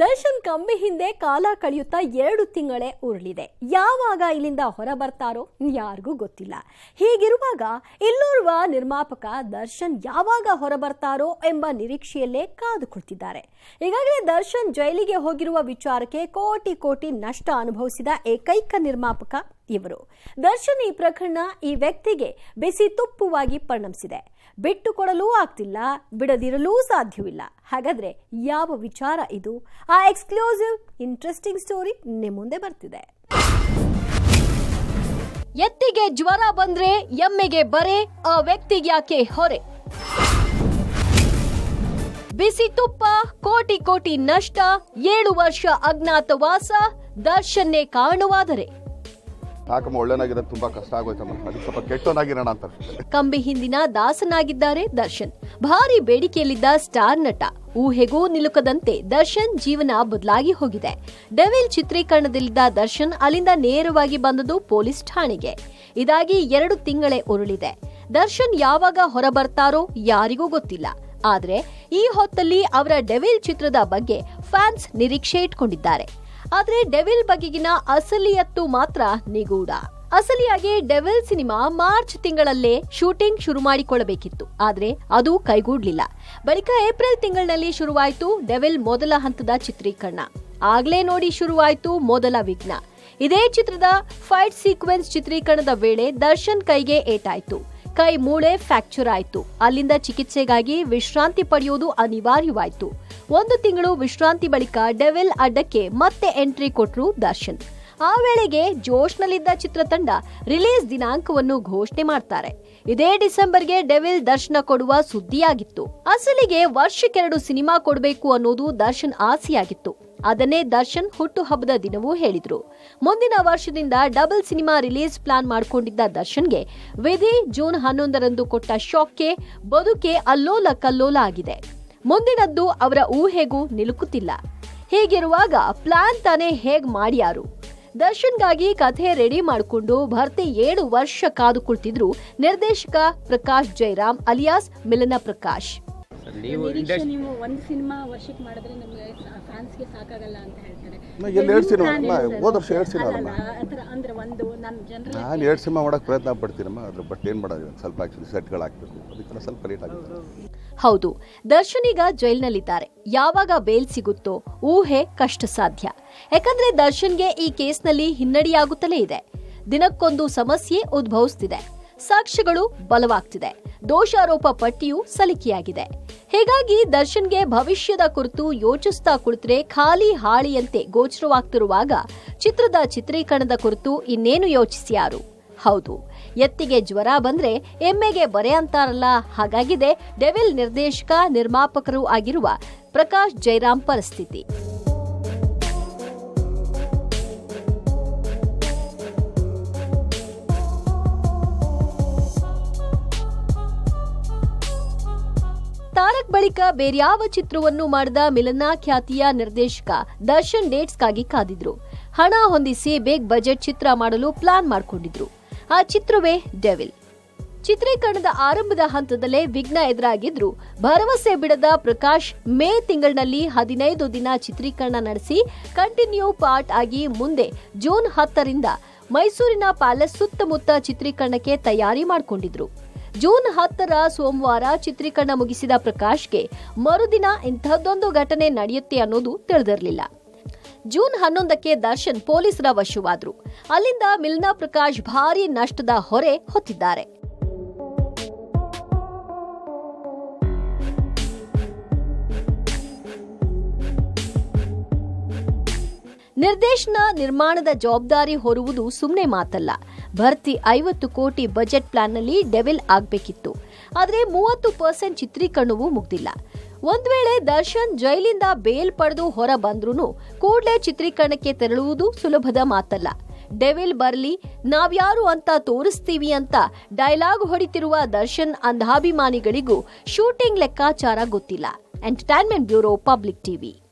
ದರ್ಶನ್ ಕಂಬಿ ಹಿಂದೆ ಕಾಲ ಕಳೆಯುತ್ತಾ ಎರಡು ತಿಂಗಳೇ ಉರುಳಿದೆ. ಯಾವಾಗ ಇಲ್ಲಿಂದ ಹೊರ ಬರ್ತಾರೋ ಯಾರಿಗೂ ಗೊತ್ತಿಲ್ಲ. ಹೀಗಿರುವಾಗ ಇಲ್ಲೋರ್ವ ನಿರ್ಮಾಪಕ ದರ್ಶನ್ ಯಾವಾಗ ಹೊರ ಬರ್ತಾರೋ ಎಂಬ ನಿರೀಕ್ಷೆಯಲ್ಲೇ ಕಾದು ಕುಳಿತಿದ್ದಾರೆ. ಈಗಾಗಲೇ ದರ್ಶನ್ ಜೈಲಿಗೆ ಹೋಗಿರುವ ವಿಚಾರಕ್ಕೆ ಕೋಟಿ ಕೋಟಿ ನಷ್ಟ ಅನುಭವಿಸಿದ ಏಕೈಕ ನಿರ್ಮಾಪಕ ಇವರು. ದರ್ಶನ್ ಈ ಪ್ರಕರಣ ಈ ವ್ಯಕ್ತಿಗೆ ಬಿಸಿ ತುಪ್ಪವಾಗಿ ಪರಿಣಮಿಸಿದೆ. ಬಿಟ್ಟು ಕೊಡಲೂ ಆಗ್ತಿಲ್ಲ, ಬಿಡದಿರಲೂ ಸಾಧ್ಯವಿಲ್ಲ. ಹಾಗಾದ್ರೆ ಯಾವ ವಿಚಾರ ಇದು? ಆ ಎಕ್ಸ್ಕ್ಲೂಸಿವ್, ಇಂಟ್ರೆಸ್ಟಿಂಗ್ ಸ್ಟೋರಿ ನಿಮ್ಮ ಮುಂದೆ ಬರ್ತಿದೆ. ಎತ್ತಿಗೆ ಜ್ವರ ಬಂದ್ರೆ ಎಮ್ಮೆಗೆ ಬರೆ, ಆ ವ್ಯಕ್ತಿಗೆ ಯಾಕೆ ಹೊರೆ? ಬಿಸಿ ತುಪ್ಪ, ಕೋಟಿ ಕೋಟಿ ನಷ್ಟ, ಏಳು ವರ್ಷ ಅಜ್ಞಾತವಾಸ, ದರ್ಶನ್ನೇ ಕಾರಣವಾದರೆ. ಯಾಕಮ್ಮ ತುಂಬಾ ಕಷ್ಟ ಆಗೋಯ್ತಮ್ಮ. ಅದಕ್ಕೆ ಸ್ವಲ್ಪ ಕೆಟ್ಟವನಾಗಿರೋಣ ಅಂತ. ಕಂಬಿ ಹಿಂದಿನ ದಾಸನಾಗಿದ್ದಾರೆ ದರ್ಶನ್. ಭಾರಿ ಬೇಡಿಕೆಯಲ್ಲಿದ್ದ ಸ್ಟಾರ್ ನಟ. ಊಹೆಗೂ ನಿಲುಕದಂತೆ ದರ್ಶನ್ ಜೀವನ ಬದಲಾಗಿ ಹೋಗಿದೆ. ಡೆವಿಲ್ ಚಿತ್ರೀಕರಣದಲ್ಲಿದ್ದ ದರ್ಶನ್ ಅಲ್ಲಿಂದ ನೇರವಾಗಿ ಬಂದದು ಪೊಲೀಸ್ ಠಾಣೆಗೆ. ಇದಾಗಿ ಎರಡು ತಿಂಗಳೇ ಉರುಳಿದೆ. ದರ್ಶನ್ ಯಾವಾಗ ಹೊರಬರ್ತಾರೋ ಯಾರಿಗೂ ಗೊತ್ತಿಲ್ಲ. ಆದ್ರೆ ಈ ಹೊತ್ತಲ್ಲಿ ಅವರ ಡೆವಿಲ್ ಚಿತ್ರದ ಬಗ್ಗೆ ಫ್ಯಾನ್ಸ್ ನಿರೀಕ್ಷೆ ಇಟ್ಕೊಂಡಿದ್ದಾರೆ. ಆದ್ರೆ ಡೆವಿಲ್ ಬಗೆಗಿನ ಅಸಲಿಯತ್ತು ಮಾತ್ರ ನಿಗೂಢ. ಅಸಲಿಯಾಗಿ ಡೆವಿಲ್ ಸಿನಿಮಾ ಮಾರ್ಚ್ ತಿಂಗಳಲ್ಲೇ ಶೂಟಿಂಗ್ ಶುರು ಮಾಡಿಕೊಳ್ಳಬೇಕಿತ್ತು. ಆದ್ರೆ ಅದು ಕೈಗೂಡ್ಲಿಲ್ಲ. ಬಳಿಕ ಏಪ್ರಿಲ್ ತಿಂಗಳಿನಲ್ಲಿ ಶುರುವಾಯಿತು ಡೆವಿಲ್ ಮೊದಲ ಹಂತದ ಚಿತ್ರೀಕರಣ. ಆಗ್ಲೇ ನೋಡಿ ಶುರುವಾಯಿತು ಮೊದಲ ವಿಘ್ನ. ಇದೇ ಚಿತ್ರದ ಫೈಟ್ ಸೀಕ್ವೆನ್ಸ್ ಚಿತ್ರೀಕರಣದ ವೇಳೆ ದರ್ಶನ್ ಕೈಗೆ ಏಟಾಯಿತು. ಕೈ ಮೂಳೆ ಫ್ರಾಕ್ಚರ್ ಆಯಿತು. ಅಲ್ಲಿಂದ ಚಿಕಿತ್ಸೆಗಾಗಿ ವಿಶ್ರಾಂತಿ ಪಡೆಯುವುದು ಅನಿವಾರ್ಯವಾಯಿತು. ಒಂದು ತಿಂಗಳು ವಿಶ್ರಾಂತಿ ಬಳಿಕ ಡೆವಿಲ್ ಅಡ್ಡಕ್ಕೆ ಮತ್ತೆ ಎಂಟ್ರಿ ಕೊಟ್ಟರು ದರ್ಶನ್. ಆ ವೇಳೆಗೆ ಜೋಶ್ನಲ್ಲಿದ್ದ ಚಿತ್ರತಂಡ ರಿಲೀಸ್ ದಿನಾಂಕವನ್ನು ಘೋಷಣೆ ಮಾಡ್ತಾರೆ. ಇದೇ ಡಿಸೆಂಬರ್ಗೆ ಡೆವಿಲ್ ದರ್ಶನ ಕೊಡುವ ಸುದ್ದಿಯಾಗಿತ್ತು. ಅಸಲಿಗೆ ವರ್ಷಕ್ಕೆರಡು ಸಿನಿಮಾ ಕೊಡಬೇಕು ಅನ್ನೋದು ದರ್ಶನ್ ಆಸೆಯಾಗಿತ್ತು. ಅದನ್ನೇ ದರ್ಶನ್ ಹುಟ್ಟುಹಬ್ಬದ ದಿನವೂ ಹೇಳಿದ್ರು. ಮುಂದಿನ ವರ್ಷದಿಂದ ಡಬಲ್ ಸಿನಿಮಾ ರಿಲೀಸ್ ಪ್ಲಾನ್ ಮಾಡಿಕೊಂಡಿದ್ದ ದರ್ಶನ್ಗೆ ವಿಧಿ ಜೂನ್ ಹನ್ನೊಂದರಂದು ಕೊಟ್ಟ ಶಾಕ್ಗೆ ಬದುಕೆ ಅಲ್ಲೋಲ ಕಲ್ಲೋಲ ಆಗಿದೆ ಮುಂದಿನದ್ದು ಅವರ ಊಹೆಗೂ ನಿಲುಕುತ್ತಿಲ್ಲ. ಹೀಗಿರುವಾಗ ಪ್ಲಾನ್ ತಾನೇ ಹೇಗ್ ಮಾಡ್ಯಾರು? ದರ್ಶನ್ಗಾಗಿ ಕಥೆ ರೆಡಿ ಮಾಡಿಕೊಂಡು ಭರ್ತಿ ಏಳು ವರ್ಷ ಕಾದು ಕುಳಿತಿದ್ರು ನಿರ್ದೇಶಕ ಪ್ರಕಾಶ್ ಜೈರಾಮ್ ಅಲಿಯಾಸ್ ಮಿಲನ ಪ್ರಕಾಶ್. ನೀವು ಒಂದು ಸಿನಿಮಾ ವರ್ಷಕ್ಕೆ ಮಾಡಿದ್ರೆ ನಮಗೆ ಫ್ಯಾನ್ಸ್ಗೆ ಸಾಕಾಗಲ್ಲ ಅಂತ ಹೇಳ್ತಾರೆ. ನಾ ಎಲ್ಲಿ ಎರಡು ಸಿನಿಮಾ ಅಮ್ಮ ಹೋದ ವರ್ಷ ಎರಡು ಸಿನಿಮಾ ಅಲ್ಲ ಅಲ್ಲಮ್ಮ ಆ ಥರ ಅಂದ್ರೆ ಒಂದು ನನ್ನ ಜನರ ನಾನು ಎರಡು ಸಿನಿಮಾ ಮಾಡೋಕೆ ಪ್ರಯತ್ನ ಪಡ್ತೀನಮ್ಮ ಅದ್ರ ಬಟ್ ಏನು ಮಾಡೋದು? ಇವಾಗ ಸ್ವಲ್ಪ ಆ್ಯಕ್ಚುಲಿ ಸೆಟ್ಗಳು ಹಾಕ್ಬೇಕು ಅದಕ್ಕೆಲ್ಲ ಸ್ವಲ್ಪ ಲೇಟ್ ಆಗುತ್ತೆ. ಹೌದು, ದರ್ಶನೀಗ ಜೈಲ್ನಲ್ಲಿದ್ದಾರೆ. ಯಾವಾಗ ಬೇಲ್ ಸಿಗುತ್ತೋ ಊಹೆ ಕಷ್ಟ ಸಾಧ್ಯ ಯಾಕಂದ್ರೆ ದರ್ಶನ್ಗೆ ಈ ಕೇಸ್ನಲ್ಲಿ ಹಿನ್ನಡೆಯಾಗುತ್ತಲೇ ಇದೆ. ದಿನಕ್ಕೊಂದು ಸಮಸ್ಯೆ ಉದ್ಭವಿಸ್ತಿದೆ. ಸಾಕ್ಷ್ಯಗಳು ಬಲವಾಗ್ತಿದೆ. ದೋಷಾರೋಪ ಪಟ್ಟಿಯು ಸಲಿಕೆಯಾಗಿದೆ. ಹೀಗಾಗಿ ದರ್ಶನ್ಗೆ ಭವಿಷ್ಯದ ಕುರಿತು ಯೋಚಿಸ್ತಾ ಕುಳಿತರೆ ಖಾಲಿ ಹಾಳಿಯಂತೆ ಗೋಚರವಾಗ್ತಿರುವಾಗ ಚಿತ್ರದ ಚಿತ್ರೀಕರಣದ ಕುರಿತು ಇನ್ನೇನು ಯೋಚಿಸ್ಯಾರು? ಹೌದು ಎತ್ತಿಗೆ ಜ್ವರ ಬಂದ್ರೆ ಎಮ್ಮೆಗೆ ಬರೆ ಅಂತಾರಲ್ಲ. ಹಾಗಾಗಿದೆ ಡೆವಿಲ್ ನಿರ್ದೇಶಕ, ನಿರ್ಮಾಪಕರು ಆಗಿರುವ ಪ್ರಕಾಶ್ ಜೈರಾಮ್ ಪರಿಸ್ಥಿತಿ. ತಾರಕ್ ಬಳಿಕ ಬೇರ್ಯಾವ ಚಿತ್ರವನ್ನು ಮಾಡಿದ ಮಿಲನಾ ಖ್ಯಾತಿಯ ನಿರ್ದೇಶಕ ದರ್ಶನ್ ಡೇಟ್ಸ್ಗಾಗಿ ಕಾದಿದ್ರು. ಹಣ ಹೊಂದಿಸಿ ಬೇಗ್ ಬಜೆಟ್ ಚಿತ್ರ ಮಾಡಲು ಪ್ಲಾನ್ ಮಾಡಿಕೊಂಡಿದ್ರು. ಆ ಚಿತ್ರವೇ ಡೆವಿಲ್. ಚಿತ್ರೀಕರಣದ ಆರಂಭದ ಹಂತದಲ್ಲೇ ವಿಘ್ನ ಎದುರಾಗಿದ್ರು ಭರವಸೆ ಬಿಡದ ಪ್ರಕಾಶ್ ಮೇ ತಿಂಗಳಿನಲ್ಲಿ ಹದಿನೈದು ದಿನ ಚಿತ್ರೀಕರಣ ನಡೆಸಿ ಕಂಟಿನ್ಯೂ ಪಾರ್ಟ್ ಆಗಿ ಮುಂದೆ ಜೂನ್ ಹತ್ತರಿಂದ ಮೈಸೂರಿನ ಪ್ಯಾಲೇಸ್ ಸುತ್ತಮುತ್ತ ಚಿತ್ರೀಕರಣಕ್ಕೆ ತಯಾರಿ ಮಾಡಿಕೊಂಡಿದ್ರು. ಜೂನ್ ಹತ್ತರ ಸೋಮವಾರ ಚಿತ್ರೀಕರಣ ಮುಗಿಸಿದ ಪ್ರಕಾಶ್ಗೆ ಮರುದಿನ ಇಂಥದ್ದೊಂದು ಘಟನೆ ನಡೆಯುತ್ತೆ ಅನ್ನೋದು ತಿಳಿದಿರಲಿಲ್ಲ. ಜೂನ್ ಹನ್ನೊಂದಕ್ಕೆ ದರ್ಶನ್ ಪೊಲೀಸರ ವಶವಾದ್ರು. ಅಲ್ಲಿಂದ ಮಿಲ್ನಾ ಪ್ರಕಾಶ್ ಭಾರಿ ನಷ್ಟದ ಹೊರೆ ಹೊತ್ತಿದ್ದಾರೆ. ನಿರ್ದೇಶನ ನಿರ್ಮಾಣದ ಜವಾಬ್ದಾರಿ ಹೊರುವುದು ಸುಮ್ಮನೆ ಮಾತಲ್ಲ. ಭರ್ತಿ ಐವತ್ತು ಕೋಟಿ ಬಜೆಟ್ ಪ್ಲಾನ್ನಲ್ಲಿ ಡೆವಿಲ್ ಆಗಬೇಕಿತ್ತು. ಆದರೆ ಮೂವತ್ತು ಪರ್ಸೆಂಟ್ ಚಿತ್ರೀಕರಣವೂ ಮುಗ್ದಿಲ್ಲ. ಒಂದ್ ವೇಳೆ ದರ್ಶನ್ ಜೈಲಿಂದ ಬೇಲ್ ಪಡೆದು ಹೊರ ಬಂದ್ರೂ ಕೂಡಲೇ ಚಿತ್ರೀಕರಣಕ್ಕೆ ತೆರಳುವುದು ಸುಲಭದ ಮಾತಲ್ಲ. ಡೆವಿಲ್ ಬರ್ಲಿ, ನಾವ್ಯಾರು ಅಂತ ತೋರಿಸ್ತೀವಿ ಅಂತ ಡೈಲಾಗ್ ಹೊಡಿತಿರುವ ದರ್ಶನ್ ಅಂಧಾಭಿಮಾನಿಗಳಿಗೂ ಶೂಟಿಂಗ್ ಲೆಕ್ಕಾಚಾರ ಗೊತ್ತಿಲ್ಲ. Entertainment bureau public TV.